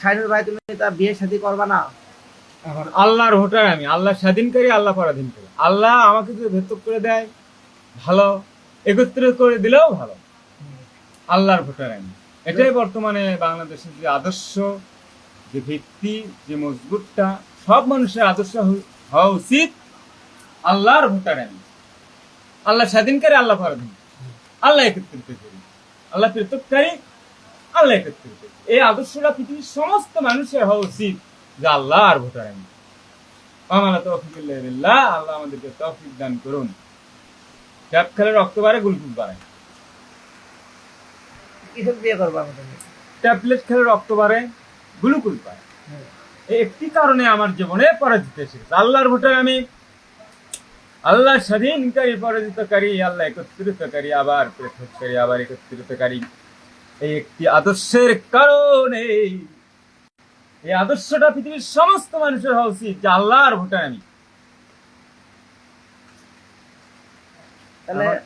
শাহিনুর ভাই তুমি তা বিয়ে শাদী করবা না? এখন আল্লাহর ভোটার আমি, আল্লাহ স্বাধীনকারী আল্লাহ পরাধীনকারী আল্লাহ আমাকে যদি ভেতর করে দেয়, ভালো। একত্রিত করে দিলেও ভালো। আল্লাহর ভোটার আমি। এটাই বর্তমানে বাংলাদেশের যে আদর্শ, যে ভিত্তি, যে মজবুতটা, সব মানুষের আদর্শ হওয়া উচিত আল্লাহর ভোটার আমি। আল্লাহ স্বাধীনকারী আল্লাহ পরাধীন আল্লাহ একত্রিত করি। আল্লাহ পৃথককারী আল্লাহ একত্রিত করি। এই আদর্শটা পৃথিবীর সমস্ত মানুষের হওয়া উচিত যে আল্লাহ আর ভোটার আমি আমালা তৌফিক আল্লাহ আমাদেরকে তৌফিক দান করুন। ট্যাপ খেলের অক্টোবরে গুলকুল বাড়ায় কিসব বিয়ে করবা আমাদের ট্যাবলেট খেলের অক্টোবরে গ্লুকোজ পায় একটি কারণে আমার জীবনে পরাজিত এসেছে। আল্লাহর ভোটার আমি। আল্লাহ স্বাধীনকারী পরাজিতকারী আল্লাহ একত্রিতকারী আবার পৃথককারী আবার একত্রিতকারী। এই একটি আদর্শের কারণে। এই আদর্শটা পৃথিবীর সমস্ত মানুষের হওয়া উচিত যে আল্লাহর ভোটার আমি।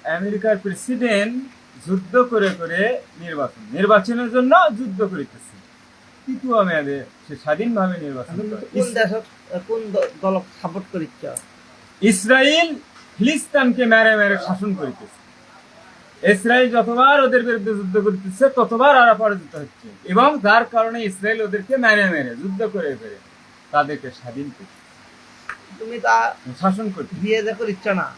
আমেরিকার প্রেসিডেন্ট যুদ্ধ করে করে নির্বাচন নির্বাচনের জন্য যুদ্ধ করিতেছে। তৃতীয় মেয়াদে সে স্বাধীনভাবে নির্বাচন। কোন দেশ কোন দ- দলক সাপোর্ট করিচ্ছ? ইসরায়েল ফিলিস্তানকে মেরে মেরে শাসন করিতেছে। ইসরায়েল যতবার ওদের বিরুদ্ধে যুদ্ধ করতেছে ততবার ওরা পরাজিত হচ্ছে। এবং যার কারণে ইসরায়েল ওদেরকে মেরে মেরে যুদ্ধ করে ফেরে। তাদেরকে স্বাধীন করছে। তুমি তা শাসন করছে। বিয়ে যে করিচ্ছ না?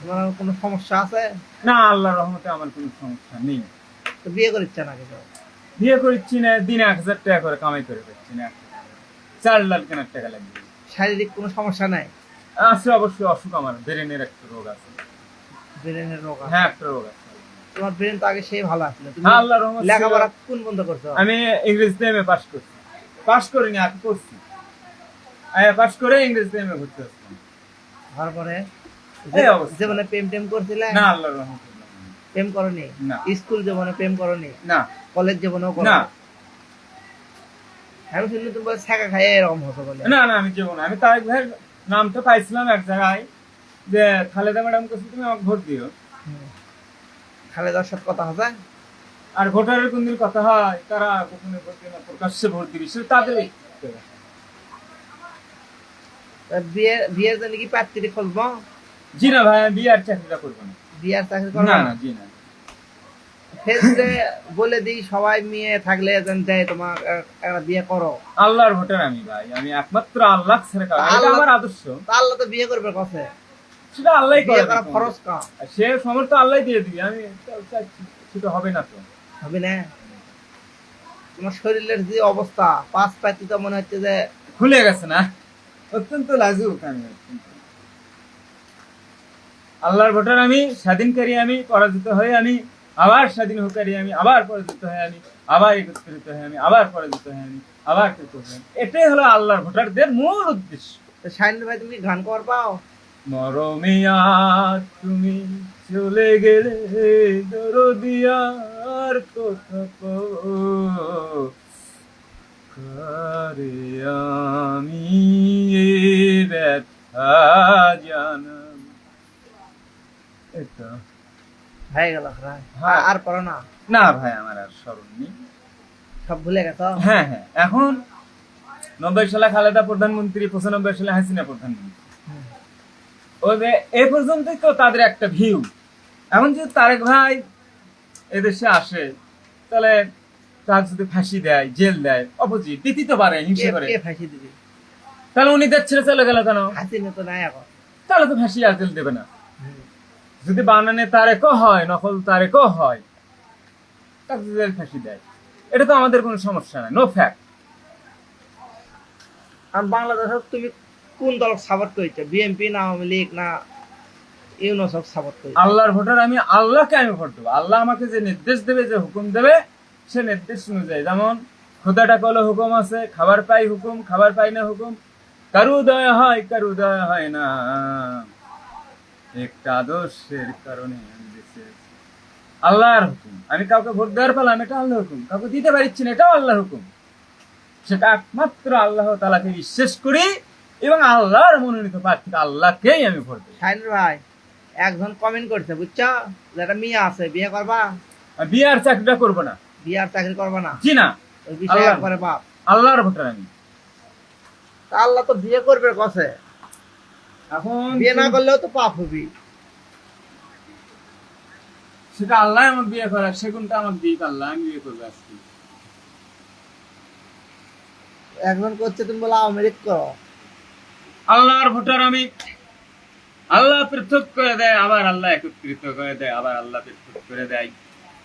তোমার কোনো সমস্যা আছে? না আল্লাহ রহমতে আমার কোনো সমস্যা নেই। তো বিয়ে করিচ্ছ না কিছু? বিয়ে করছি না দিনে এক হাজার টাকা করে কামাই করে পাচ্ছি না। চার লাখ কেনার টাকা লাগবে। শারীরিক কোনো সমস্যা নাই? আছে অবশ্যই অসুখ আমার ব্রেনের একটা রোগ আছে। ব্রেনের রোগ হ্যাঁ একটা রোগ আছে। তোমার ব্রেন তো আগে সেই ভালো আসলে। তুমি আল্লাহর রহমত লেখাপড়া কোন বন্ধ করছ? আমি ইংরেজিতে এমএ পাস করছি। পাস করিনি আমি করছি পাস করে ইংরেজিতে এমএ তারপরে। জীবনে প্রেম টেম করছিলে? না আল্লাহর রহমত প্রেম করনি? না। স্কুল জীবনে প্রেম করনি? না। কলেজ জীবনেও করো না। আমি শুনলি তুমি বলে ছেঁকা খাই এরকম হতো বলে। না না আমি জীবন আমি তারেক ভাইয়ের নামটা পাইছিলাম এক জায়গায়। যে খালেদা ম্যাডাম কাছে তুমি আমাকে ভোট দিও। খালেদার সাথে কথা হবে। আর ভোটারের কোনদিন কথা হয় তারা গোপনে ভোট না প্রকাশ্যে ভোট দিবে তাদের বিয়ে বিয়ের জন্য কি পাত্রী খুঁজবো জি না ভাই চাকরিটা করব না। বিয়ার চাকরি করব না না? জি না। ফেসে বলে দিই সবাই মেয়ে থাকলে যেন যায় তোমার একটা বিয়ে করো। আল্লাহর ভোটার আমি ভাই আমি একমাত্র আল্লাহ ছেড়ে আমার আদর্শ। তা আল্লাহ তো বিয়ে করবে কথা সেটা আল্লাহ করা খরচ কম। সে সমর্থ আল্লাহ দিয়ে দিবি। আমি সেটা হবে না তো। হবে না? তোমার শরীরের যে অবস্থা পাঁচ পাতি তো মনে হচ্ছে যে খুলে গেছে না? অত্যন্ত লাজুক আমি। আল্লাহর ভোটার আমি স্বাধীনকারী আমি পরাজিত হয়ে আমি আবার স্বাধীন হোকারী আমি আবার পরাজিত হয়ে আমি আবার একত্রিত হয়ে আমি আবার পরাজিত হয়ে আমি আবার কৃত হয়ে এটাই হলো আল্লাহর ভোটারদের মূল উদ্দেশ্য। শাহিন ভাই তুমি গান কর পাও? মরমিয়া তুমি চলে গেলে দরদিয়ার কথা। কারে। আমি ব্যথা জানাম? এটা। হয়ে গেল হ্যাঁ। আর করো না। না ভাই আমার আর স্মরণ নেই। সব ভুলে গেছো? হ্যাঁ হ্যাঁ। এখন নব্বই সালে খালেদা প্রধানমন্ত্রী পঁচানব্বই সালে হাসিনা প্রধানমন্ত্রী। হুম। ওদের এ পর্যন্তই তো তাদের একটা ভিউ এখন যদি তারেক ভাই এদেশে আসে তাহলে তার যদি ফাঁসি দেয় জেল দেয় অপোজিট দিতে তো পারে হিংসে করে। ফাঁসি দিবি? তাহলে উনি দেশ ছেড়ে চলে গেল কেন? হাসিনা তো নাই এখন। তাহলে তো ফাঁসি আর জেল দেবে না। যদি বানানে তারেকও হয় নকল তারেকও হয় তাকে জেল ফাঁসি দেয়। এটা তো আমাদের কোনো সমস্যা নাই নো ফ্যাক্ট আর বাংলাদেশত তুমি কোন দল সাপোর্ট করেছ? বিএনপি না আওয়ামী লীগ না ইউনোসক সাপোর্ট করেছ? আল্লাহর ভোটার আমি, আল্লাহকে আমি ভোট দেবো। আল্লাহ আমাকে যে নির্দেশ দেবে, যে হুকুম দেবে, সে নির্দেশ অনুযায়ী। যেমন খোদাটা কলে হুকুম আছে, খাবার পাই হুকুম, খাবার পাই না হুকুম। কারু দয়া হয়, কারু দয়া হয় না। একটা আদর্শের কারণে আল্লাহর হুকুম। আমি কাউকে ভোট দেওয়ার পেলাম এটা আল্লাহ হুকুম। কাউকে দিতে পারছি না, এটাও আল্লাহ হুকুম। সেটা একমাত্র আল্লাহ তালাকে বিশ্বাস করি এবং আল্লাহর মনোনীত প্রার্থী আল্লাহকেই আমি ভোট দেবো শাহিন ভাই একজন কমেন্ট করছে বুঝছ? যেটা মেয়ে আছে বিয়ে করবা? আর বিয়ে আর চাকরিটা করব না। বিয়ে আর চাকরি করবা না। জি না। ওই বিষয়ে আল্লাহ। বাপ। আল্লাহর ভোটার আমি। আল্লাহ তো বিয়ে করবে কসে? এখন বিয়ে না করলেও তো পাপ হবি। সেটা আল্লাহ আমার বিয়ে করার সেগুনটা আমার দিক আল্লাহ আমি বিয়ে করব আজকে। একজন করছে তুমি বলে আমেরিক করো। আল্লাহর ভোটার আমি। আল্লাহ পৃথক করে দেয়, আবার আল্লাহ একত্রিত করে দেয়, আবার আল্লাহ পৃথক করে দেয়।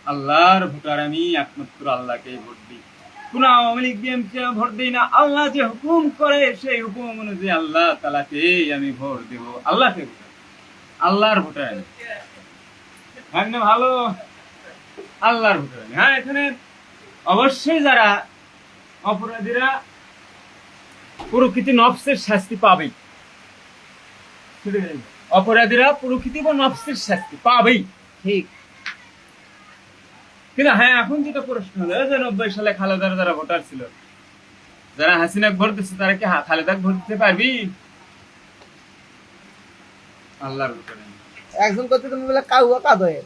আল্লাহর ভোটার আমি, একমাত্র আল্লাহকে ভোট দিই। কোন আওয়ামী লীগ, বিএনপি ভোট দিই না। আল্লাহ যে হুকুম করে, সেই হুকুম অনুযায়ী আল্লাহ তালাকে আমি ভোট দেব। আল্লাহকে আল্লাহর ভোটার আমি। হ্যাঁ ভালো? আল্লাহর ভোটার আমি। হ্যাঁ এখানে অবশ্যই যারা অপরাধীরা প্রকৃতি নফসের শাস্তি পাবেই। অপরাধীরা প্রকৃতি বা নফসের শাস্তি পাবেই। ঠিক। কিন্তু হ্যাঁ এখন যেটা প্রশ্ন হলো যে নব্বই সালে খালেদার যারা ভোটার ছিল যারা হাসিনাক ভোট দিচ্ছে তারা কি খালেদাক ভোট দিতে পারবি? আল্লাহর ভোটার একজন করছে তুমি বলে কাউয়া কাদয়ে।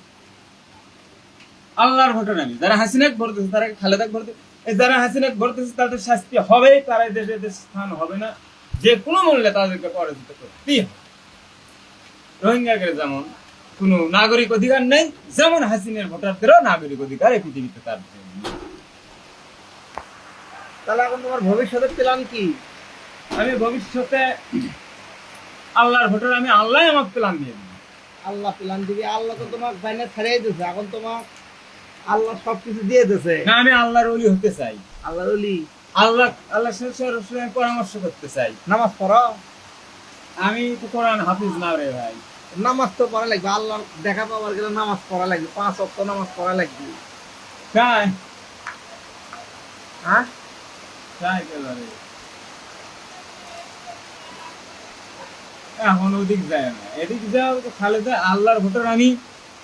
আল্লাহর ভোটার আমি যারা হাসিনাক ভোট দিচ্ছে তারা খালেদাক ভোট দিচ্ছে এই যারা হাসিনাক ভোট তাদের শাস্তি হবে তারা দেশে দেশে স্থান হবে না। যে কোনো মূল্যে তাদেরকে পরাজিত করতেই হবে? রোহিঙ্গাদের যেমন কোনো নাগরিক অধিকার নেই যেমন হাসিনের ভোটারদেরও নাগরিক অধিকার এই পৃথিবীতে তার তাহলে এখন তোমার ভবিষ্যতের প্ল্যান কি? আমি ভবিষ্যতে আল্লাহর ভোটার আমি আল্লাহ আমার প্ল্যান দিয়ে দিই আল্লাহ প্ল্যান দিবি আল্লাহ তো তোমার বাইনে ছাড়িয়ে দিয়েছে এখন তোমার আল্লাহ সবকিছু দিয়ে দিয়েছে না আমি আল্লাহর ওলি হতে চাই। আল্লাহ অলি আল্লাহ আল্লাহ পরামর্শ করতে চাই। নামাজ পড়ো আমি তো কোরআন হাফিজ না রে ভাই। নামাজ তো পড়া লাগবে আল্লাহ দেখা পাওয়ার গেলে নামাজ পড়া লাগবে পাঁচ অক্ট নামাজ পড়া লাগবে। তাই? হ্যাঁ? তাই একেবারে এখন ওদিক যায় না। এদিক যাও তো খালেদা আল্লাহর ভোটার আমি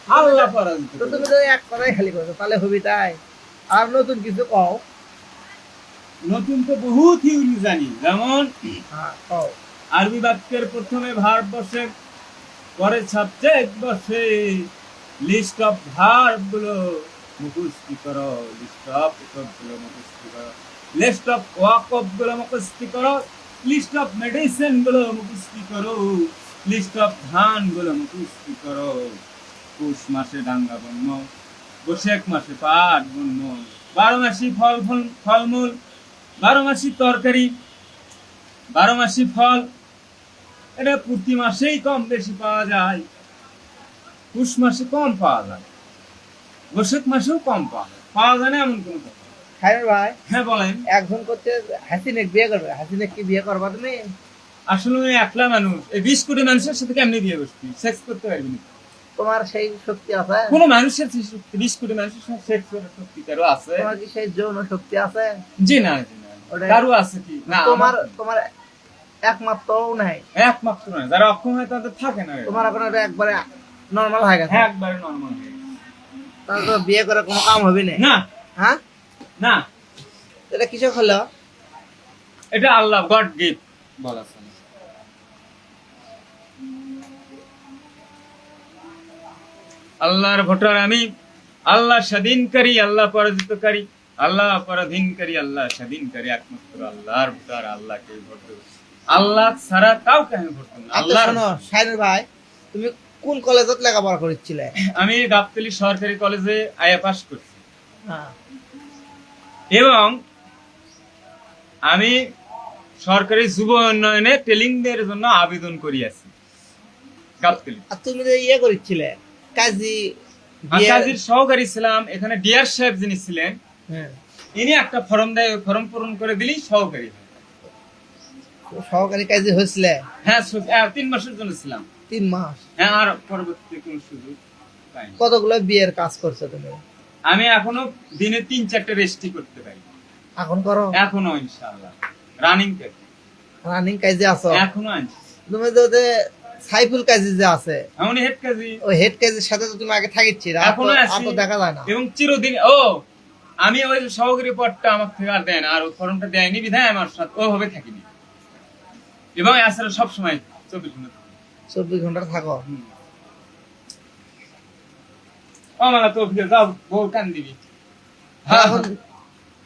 আল্লাহ তো। তুমি তো এক কথাই খালি করছ তাহলে হবি তাই। আর নতুন কিছু কও। নতুন তো বহু থিওরি জানি যেমন হ্যাঁ আরবি বাক্যের প্রথমে ভারতবর্ষে পরে সাবজেক্ট বসে লিস্ট অফ ভার্বগুলো মুখস্থ করো লিস্ট অফগুলো মুখস্থ করো লিস্ট অফ ওয়াক অফগুলো মুখস্থ করো লিস্ট অফ মেডিসিনগুলো মুখস্থ করো লিস্ট অফ ধানগুলো মুখস্থ করো। পৌষ মাসে ডাঙ্গা বন্য বৈশাখ মাসে পাট বন্য। বারো মাসি ফল ফল ফলমূল বারো মাসি তরকারি বারো মাসি ফল। এটা প্রতি মাসেই কম বেশি পাওয়া যায়। পুষ মাসে কম পাওয়া যায়। বৈশাখ মাসেও কম পাওয়া যায়। পাওয়া যায় না এমন কোনো কথা। খাইর ভাই হ্যাঁ বলেন। একজন করছে হাসিনেক বিয়ে করবে। হাসিনেক কি বিয়ে করবা তুমি? আসলে একলা মানুষ। এই বিশ কোটি মানুষের সাথে কেমনি বিয়ে বসবি সেক্স করতে পারবি না তোমার সেই শক্তি আছে? কোনো মানুষের বিশ কোটি মানুষের শক্তি কারও আছে? তোমার কি সেই যৌন শক্তি আছে? জি না জি না কারও আছে কি? না তোমার তোমার একমাত্র নাই। একমাত্র নয় যারা অক্ষম হয় তাদের থাকে না। তোমার এখন একবারে নর্মাল হয়ে গেছে। হ্যাঁ একবারে নর্মাল তাহলে তো বিয়ে করে কোনো কাম হবে না। না। হ্যাঁ? না। এটা কিসব হলো? এটা আল্লাহ গড গিফট বলা আল্লাহর ভোটার আমি। আল্লাহ স্বাধীনকারী আল্লাহ পরাজিতকারী। আল্লাহ পরাধীনকারী আল্লাহ স্বাধীনকারী একমাত্র আল্লাহর ভোটার আল্লাহকে ভোট দেব। আল্লাহ ছাড়া কাউকে আমি ভোট দেব আচ্ছা আল্লাহর শাহিনুর ভাই তুমি কোন কলেজত লেখাপড়া করেছিলে আমি গাবতলি সরকারি কলেজে আয়া পাস করছি। হ্যাঁ। এবং আমি সরকারি যুব উন্নয়নে ট্রেনিংদের জন্য আবেদন করিয়াছি। গাবতলি। আর তুমি যে ইয়ে করেছিলে কাজী কাজীর সহকারী ছিলাম এখানে ডিয়ার সাহেব যিনি ছিলেন হ্যাঁ। ইনি একটা ফর্ম দেয় ওই ফর্ম পূরণ করে দিলেই সহকারী সহকারী কাজী হয়েছিলে? হ্যাঁ তিন মাসের জন্য ছিলাম। তিন মাস? হ্যাঁ আর পরবর্তী কোনো সুযোগ কতগুলো বিয়ের কাজ করছ তুমি? আমি এখনও দিনে তিন চারটে রেস্টি করতে পারি। এখন করো? এখনও ইনশাআল্লাহ। রানিং রানিং কাজে আছো? এখনও আনছি। তুমি তো সাইফুল কাজী যে আছে এমন হেড কাজী। ওই হেড কাজীর সাথে তো তুমি আগে থাকিচ্ছি এখনও আছি। দেখা যায় না। এবং চিরদিন ও আমি ওই সহকারী পদটা আমার থেকে আর দেয় না আর ফর্মটা দেয়নি বিধায় আমার সাথে ওভাবে থাকিনি। এবং আসলে সবসময় চব্বিশ ঘণ্টা। চব্বিশ ঘণ্টা থাকো। ও মালা তো ফিরে যাও বউ কান দিবি। হ্যাঁ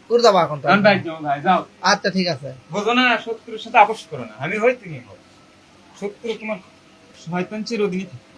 করে যাব এখন ভাই। যাও ভাই যাও। আচ্ছা ঠিক আছে। বোঝো না শত্রুর সাথে আপোষ করো না। আমি হই তুমি হও শত্রু তোমার শয়তান চিরদিনই থাকে।